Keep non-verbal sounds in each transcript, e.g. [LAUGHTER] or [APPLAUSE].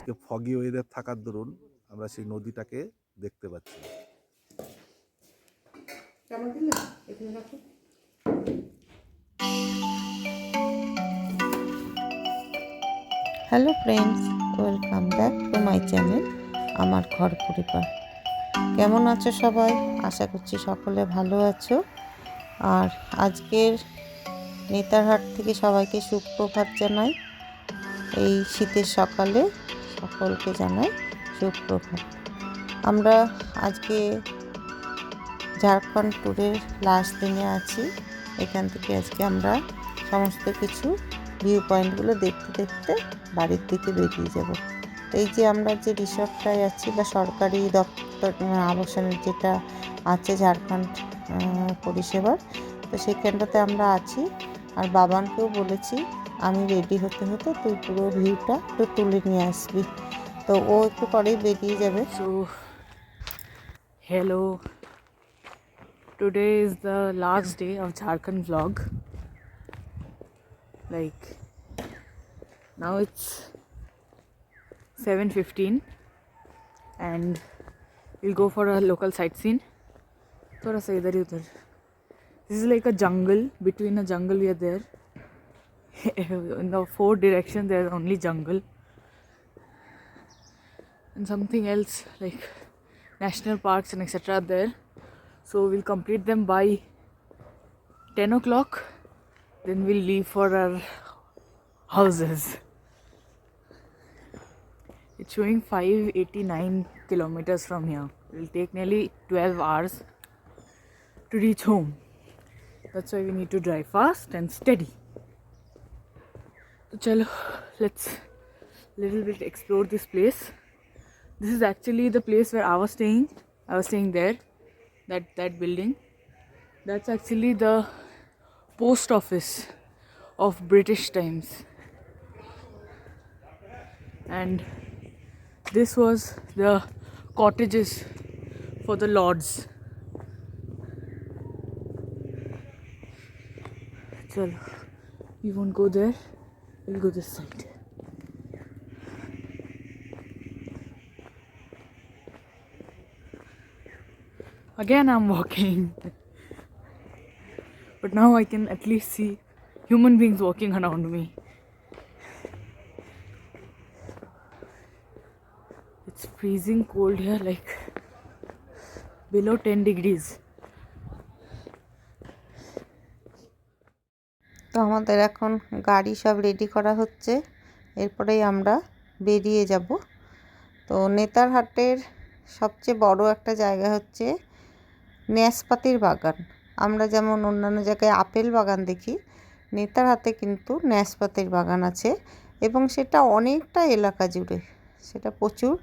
আজকে foggy weather থাকার দরুন আমরা সেই নদীটাকে দেখতে পাচ্ছি। কেমন দিলে? এখানে রাখো। Hello friends welcome back to my channel আমার ঘর পরিবার। কেমন আছো সবাই? আশা করছি সকলে ভালো আছো। আর আজকের নেতারহাট থেকে সবাইকে সুপ্রভাত জানাই। এই শীতের সকালে সকলকে জানাই সুপ্রভাত আমরা আজকে ঝাড়খণ্ড ট্যুরের লাস্ট দিনে আছি। এখান থেকে আজকে আমরা সমস্ত কিছু ভিউ পয়েন্টগুলো দেখতে দেখতে বাড়ির দিকে বেরিয়ে যাব। তো এই যে আমরা যে রিসর্টটায় আছি বা সরকারি দপ্তর আবাসনের যেটা আছে ঝাড়খণ্ড পরিষেবার, তো সেখানটাতে আমরা আছি। আর বাবানকেও বলেছি আমি রেডি হতে হতে তুই পুরো ভিউটা একটু তুলে নিয়ে আসবি তো ও একটু পরেই বেরিয়ে যাবে hello today is the last day of Jharkhand blog like now it's seven fifteen and we'll go for a local sightseeing. Thoda sa idhar hi udhar. This is like a jungle. Between a jungle we are there. [LAUGHS] In the four directions there is only jungle. and something else like national parks and etc there. So we'll complete them by 10 o'clock. Then we'll leave for our houses. It's showing 589 kilometers from here. It'll take nearly 12 hours to reach home. That's why we need to drive fast and steady chalo let's little bit explore this place this is actually the place where I was staying. I was staying there, that that building. That's actually the post office of British times. And this was the cottages for the lords. Chalo, we won't go there. We'll go this side. Again, I'm walking. but now I can at least see human beings walking around me. It's freezing cold here, like below 10 degrees. তো আমাদের এখন গাড়ি সব ready করা হচ্ছে। এরপরেই আমরা বেরিয়ে যাব। তো নেতারহাটের সবচেয়ে বড় একটা জায়গা হচ্ছে ন্যাসপাতির বাগান। আমরা যেমন অন্যান্য জায়গায় আপেল বাগান দেখি, নেতারহাটে কিন্তু ন্যাসপাতির বাগান আছে এবং সেটা অনেকটা এলাকা জুড়ে, সেটা প্রচুর।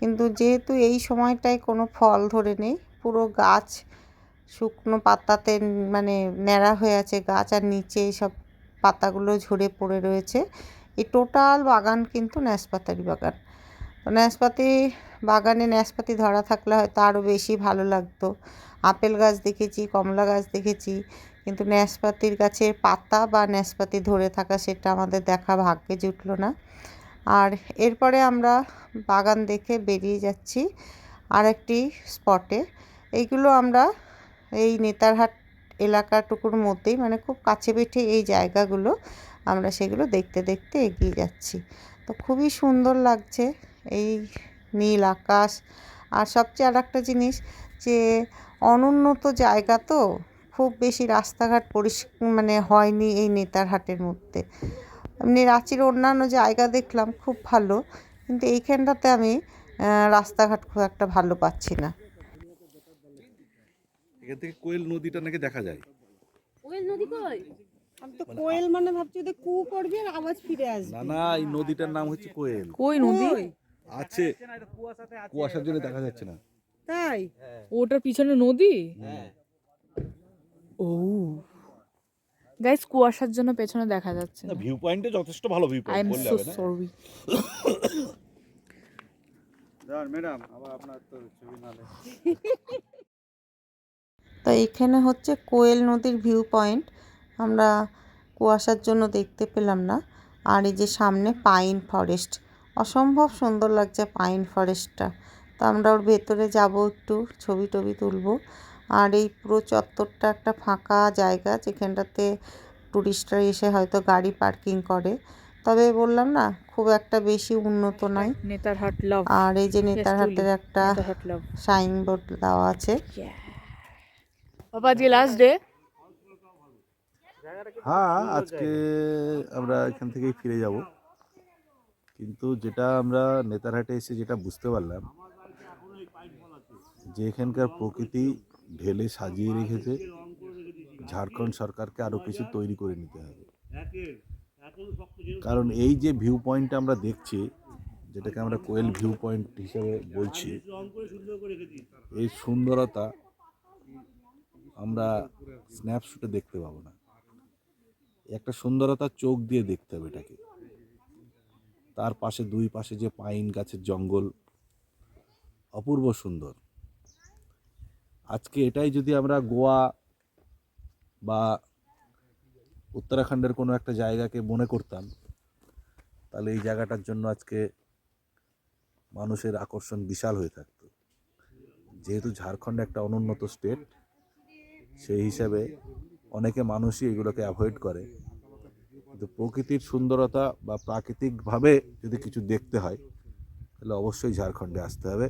কিন্তু যেহেতু এই সময়টায় কোনো ফল ধরে নেই, পুরো গাছ শুকনো পাতাতে মানে ন্যাড়া হয়ে আছে গাছ আর নিচে সব পাতাগুলো ঝরে পড়ে রয়েছে। এই টোটাল বাগান কিন্তু ন্যাসপাতারি বাগান। তো ন্যাসপাতি বাগানে ন্যাসপাতি ধরা থাকলে হয়তো আরও বেশি ভালো লাগতো। আপেল গাছ দেখেছি, কমলা গাছ দেখেছি, কিন্তু ন্যাসপাতির গাছের পাতা বা ন্যাসপাতি ধরে থাকা সেটা আমাদের দেখা ভাগ্যে জুটলো না। আর এরপরে আমরা বাগান দেখে বেরিয়ে যাচ্ছি আর একটি স্পটে। এইগুলো আমরা এই নেতারহাট এলাকাটুকুর মধ্যেই মানে খুব কাছে পিঠে এই জায়গাগুলো, আমরা সেগুলো দেখতে দেখতে এগিয়ে যাচ্ছি। তো খুবই সুন্দর লাগছে এই নীল আকাশ। আর সবচেয়ে আর একটা জিনিস যে অনুন্নত জায়গা তো, খুব বেশি রাস্তাঘাট পরিষ মানে হয়নি এই নেতারহাটের মধ্যে। এমনি রাঁচির অন্যান্য জায়গা দেখলাম খুব ভালো, কিন্তু এইখানটাতে আমি রাস্তাঘাট খুব একটা ভালো পাচ্ছি না। এখান থেকে কোয়েল নদীটা নাকি দেখা যায়? আমি তো কোয়েল মানে ভাবছি ওদের কু করবি আর আওয়াজ ফিরে আসবে। না না এই নদীটার নাম হচ্ছে কোয়েল। কই নদী? আছে। কুয়াশার জন্য দেখা যাচ্ছে না। তাই? ওটার পিছনে নদী? ও। গাইস কুয়াশার জন্য পেছনে দেখা যাচ্ছে না ভিউ পয়েন্টে যথেষ্ট ভালো view I am point so sorry তো এইখানে হচ্ছে কোয়েল নদীর ভিউ পয়েন্ট। আমরা কুয়াশার জন্য দেখতে পেলাম না। আর এই যে সামনে পাইন ফরেস্ট অসম্ভব সুন্দর লাগছে পাইন ফরেস্টটা। তো আমরা ওর ভেতরে যাব একটু ছবি টবি তুলবো। আর এই পুরো চত্বরটা একটা ফাঁকা জায়গা যেখানটাতে টুরিস্টরা এসে হয়তো গাড়ি পার্কিং করে। তবে বললাম না খুব একটা বেশি উন্নত নয় নেতারহাট আর এই যে নেতারহাটের একটা সাইনবোর্ড দেওয়া আছে। The last day. হ্যাঁ আজকে আমরা এখান থেকেই ফিরে যাব কিন্তু যেটা আমরা নেতারহাটে এসে যেটা বুঝতে পারলাম, যে এখানকার প্রকৃতি ঢেলে সাজিয়ে রেখেছে, ঝাড়খণ্ড সরকারকে আরও কিছু তৈরি করে নিতে হবে কারণ এই যে ভিউ পয়েন্টটা আমরা দেখছি, যেটাকে আমরা কোয়েল ভিউ পয়েন্ট হিসেবে বলছি, এই সুন্দরতা আমরা স্ন্যাপশুটে দেখতে পাবো না। একটা সুন্দরতা চোখ দিয়ে দেখতে হবে এটাকে। তার পাশে দুই পাশে যে পাইন গাছের জঙ্গল, অপূর্ব সুন্দর। আজকে এটাই যদি আমরা গোয়া বা উত্তরাখণ্ডের কোনো একটা জায়গাকে মনে করতাম, তাহলে এই জায়গাটার জন্য আজকে মানুষের আকর্ষণ বিশাল হয়ে থাকতো। যেহেতু ঝাড়খণ্ড একটা অনুন্নত স্টেট সেই হিসাবে অনেকে মানুষই এগুলোকে অ্যাভয়েড করে। কিন্তু প্রকৃতির সুন্দরতা বা প্রাকৃতিকভাবে যদি কিছু দেখতে হয়, তাহলে অবশ্যই ঝাড়খণ্ডে আসতে হবে।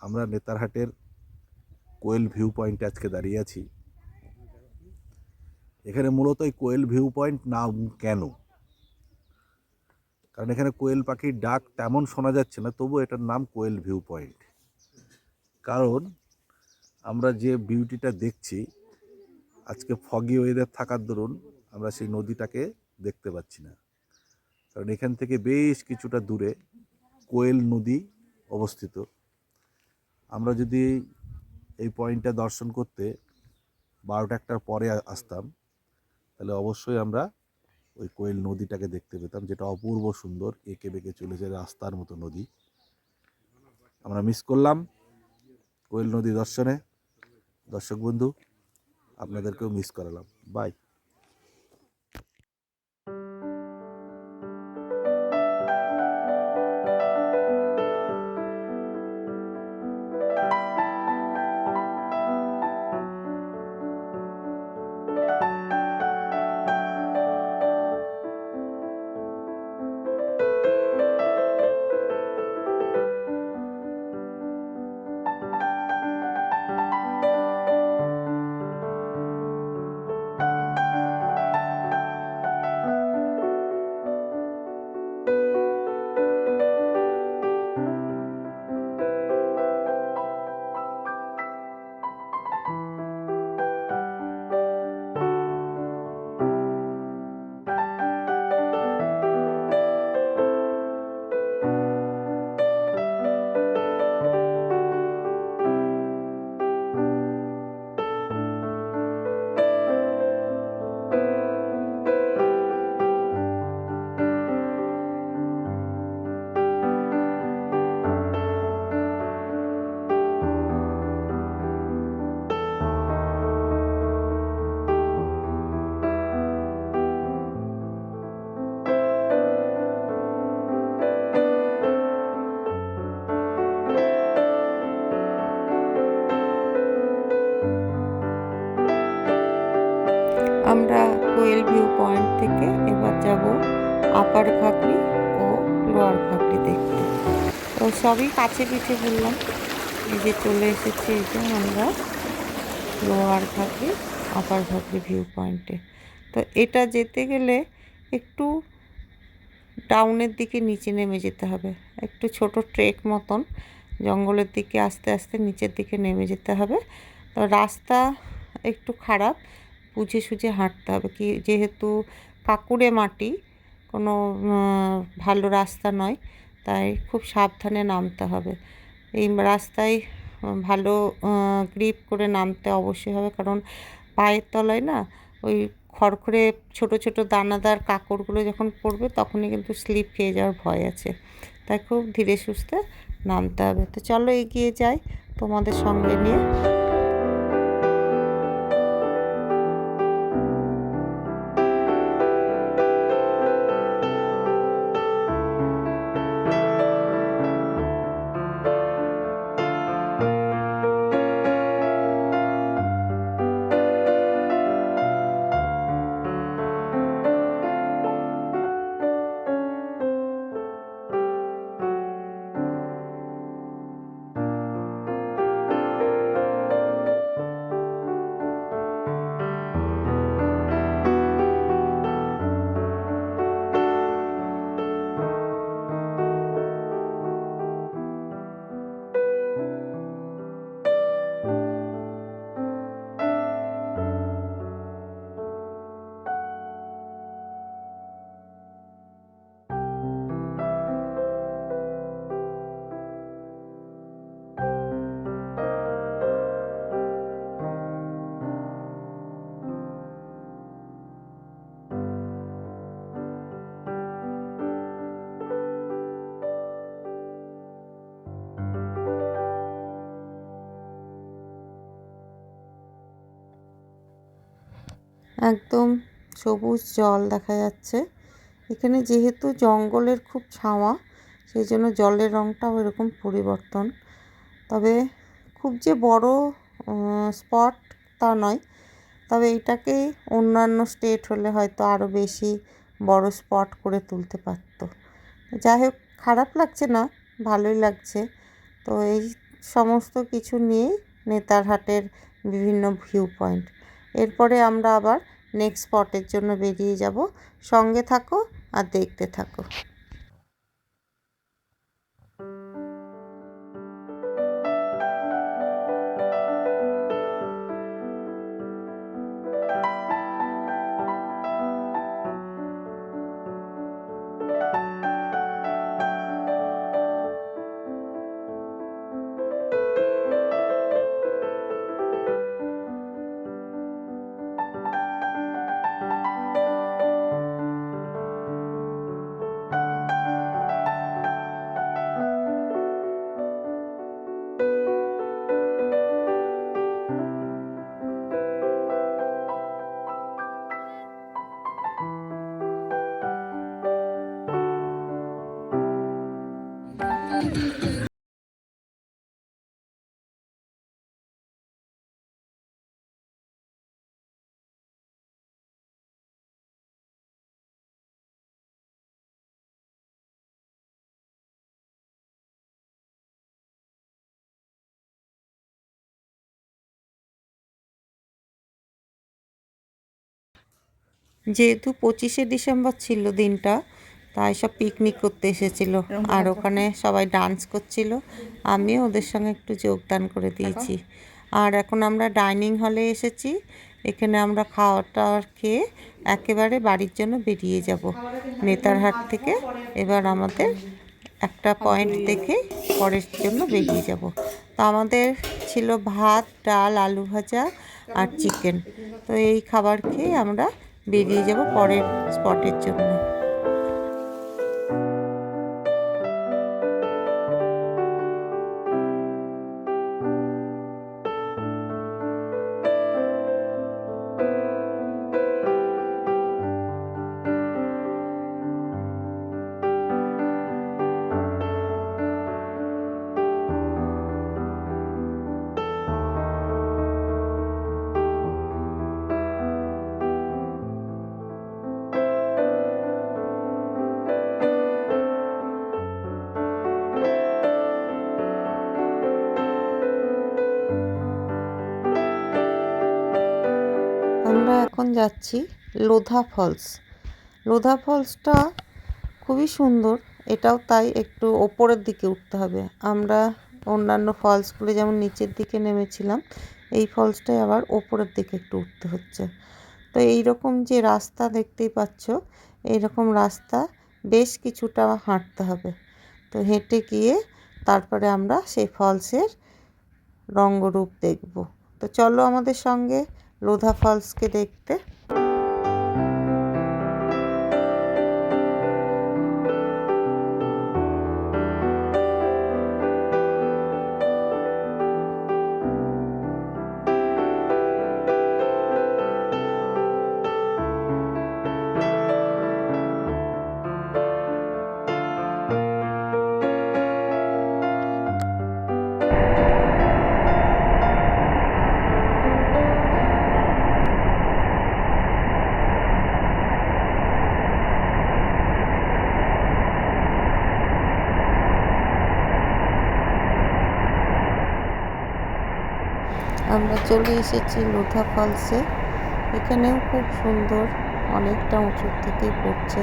আমরা নেতারহাটের কোয়েল ভিউ পয়েন্টে আজকে দাঁড়িয়ে আছি। এখানে মূলত এই কোয়েল ভিউ পয়েন্ট নাম কেন? কারণ এখানে কোয়েল পাখির ডাক তেমন শোনা যাচ্ছে না তবু এটার নাম কোয়েল ভিউ পয়েন্ট। কারণ আমরা যে বিউটিটা দেখছি, আজকে ফগি ওয়েদার থাকার দরুন আমরা সেই নদীটাকে দেখতে পাচ্ছি না। কারণ এখান থেকে বেশ কিছুটা দূরে কোয়েল নদী অবস্থিত। আমরা যদি এই পয়েন্টটা দর্শন করতে বারোটা একটার পরে আসতাম, তাহলে অবশ্যই আমরা ওই কোয়েল নদীটাকে দেখতে পেতাম, যেটা অপূর্ব সুন্দর, এঁকে বেঁকে চলেছে রাস্তার মতো নদী। আমরা মিস করলাম কোয়েল নদী দর্শনে। দর্শক বন্ধু আপনাদেরকেও মিস করালাম। বাই সবই কাছে পিঠে বললাম এই যে চলে এসেছি এই যে আমরা লোয়ার ঘাগরি আপার ঘাগরি ভিউ পয়েন্টে তো এটা যেতে গেলে একটু ডাউনের দিকে নিচে নেমে যেতে হবে। একটু ছোট ট্রেক মতন জঙ্গলের দিকে আস্তে আস্তে নিচের দিকে নেমে যেতে হবে। তো রাস্তা একটু খারাপ, বুঝে সুঝে হাঁটতে হবে। কি যেহেতু কাকুরে মাটি, কোনো ভালো রাস্তা নয়। তাই খুব সাবধানে নামতে হবে। এই রাস্তায় ভালো গ্রিপ করে নামতে অবশ্যই হবে। কারণ পায়ের তলায় না, ওই খড়খড়ে ছোট ছোট দানাদার কাকড়গুলো যখন পড়বে, তখনই কিন্তু স্লিপ খেয়ে যাওয়ার ভয় আছে। তাই খুব ধীরে সুস্থে নামতে হবে। তো চলো এগিয়ে যাই তোমাদের সঙ্গে নিয়ে। একদম সবুজ জল দেখা যাচ্ছে। এখানে যেহেতু জঙ্গলের খুব ছাওয়া সেই জন্য জলের রঙটাও এরকম পরিবর্তন। তবে খুব যে বড় স্পট তা নয়। তবে এটাকে অন্যান্য স্টেট হলে হয়তো আরও বেশি বড় স্পট করে তুলতে পারতো। যাই হোক, খারাপ লাগছে না, ভালোই লাগছে। তো এই সমস্ত কিছু নিয়েই নেতারহাটের বিভিন্ন ভিউ পয়েন্ট। এরপরে আমরা আবার নেক্সট স্পটের জন্য বেরিয়ে যাব। সঙ্গে থাকো আর দেখতে থাকো। যেহেতু পঁচিশে ডিসেম্বর ছিল দিনটা, তাই সব পিকনিক করতে এসেছিল। আর ওখানে সবাই ডান্স করছিল। আমিও ওদের সঙ্গে একটু যোগদান করে দিয়েছি। আর এখন আমরা ডাইনিং হলে এসেছি। এখানে আমরা খাওয়া টাওয়ার খেয়ে একেবারে বাড়ির জন্য বেরিয়ে যাব। নেতারহাট থেকে এবার আমাদের একটা পয়েন্ট দেখে পরের জন্য বেরিয়ে যাব। তো আমাদের ছিল ভাত, ডাল, আলু ভাজা আর চিকেন তো এই খাবার খেয়ে আমরা বেরিয়ে যাব পরের স্পটের জন্য। এখন যাচ্ছি লোধা ফলস। লোধা ফলসটা খুবই সুন্দর, এটাও তাই একটু ওপরের দিকে উঠতে হবে। আমরা অন্যান্য ফলসগুলো যেমন নিচের দিকে নেমেছিলাম, এই ফলসটাই আবার ওপরের দিকে একটু উঠতে হচ্ছে। তো এই রকম যে রাস্তা দেখতেই পাচ্ছ এই রকম রাস্তা বেশ কিছুটা হাঁটতে হবে। তো হেঁটে গিয়ে তারপরে আমরা সেই ফলসের রঙ্গরূপ দেখব। তো চলো আমাদের সঙ্গে লোধা ফলসকে দেখতে চলে এসেছি লোধা ফলসে। এখানেও খুব সুন্দর, অনেকটা উঁচুর থেকেই পড়ছে।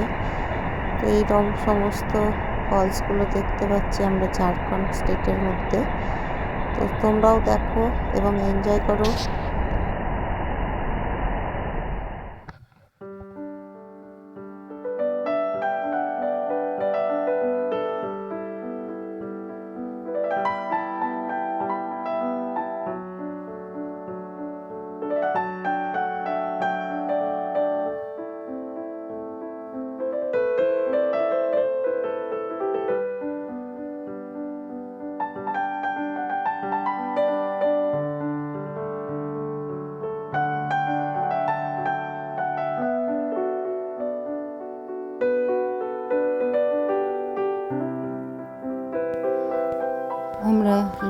তো এই রং সমস্ত ফলসগুলো দেখতে পাচ্ছি আমরা ঝাড়খণ্ড স্টেটের মধ্যে। তো তোমরাও দেখো এবং এনজয় করো।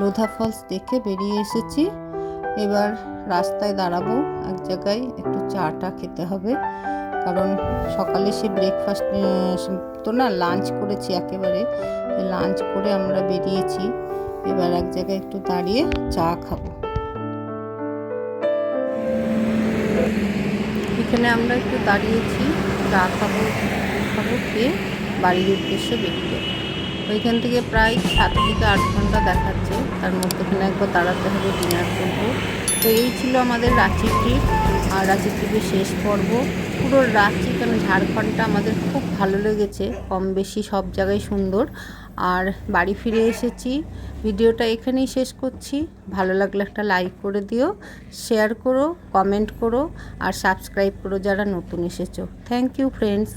লোধা ফলস দেখে বেরিয়ে এসেছি। এবার রাস্তায় দাঁড়াবো, এক জায়গায় একটু চাটা খেতে হবে। কারণ সকালে সে ব্রেকফাস্ট তো না লাঞ্চ করেছি একেবারে। লাঞ্চ করে আমরা বেরিয়েছি। এবার এক জায়গায় একটু দাঁড়িয়ে চা খাব। এখানে আমরা একটু দাঁড়িয়েছি, চা খাব খাব, খেয়ে বাড়ির উদ্দেশ্যে বেরিয়ে ওইখান থেকে প্রায় সাত থেকে আট ঘণ্টা দেখাচ্ছে। তার মধ্যেখানে একবার দাঁড়াতে হবে, ডিনার করব। তো এই ছিল আমাদের রাঁচি ট্রিপ আর রাঁচি ট্রিপের শেষ পর্ব। পুরো রাঁচি কেন ঝাড়খণ্ডটা আমাদের খুব ভালো লেগেছে কম বেশি সব জায়গায় সুন্দর। আর বাড়ি ফিরে এসেছি। ভিডিওটা এখানেই শেষ করছি। ভালো লাগলে একটা লাইক করে দিও শেয়ার করো কমেন্ট করো, আর সাবস্ক্রাইব করো যারা নতুন এসেছ। Thank you friends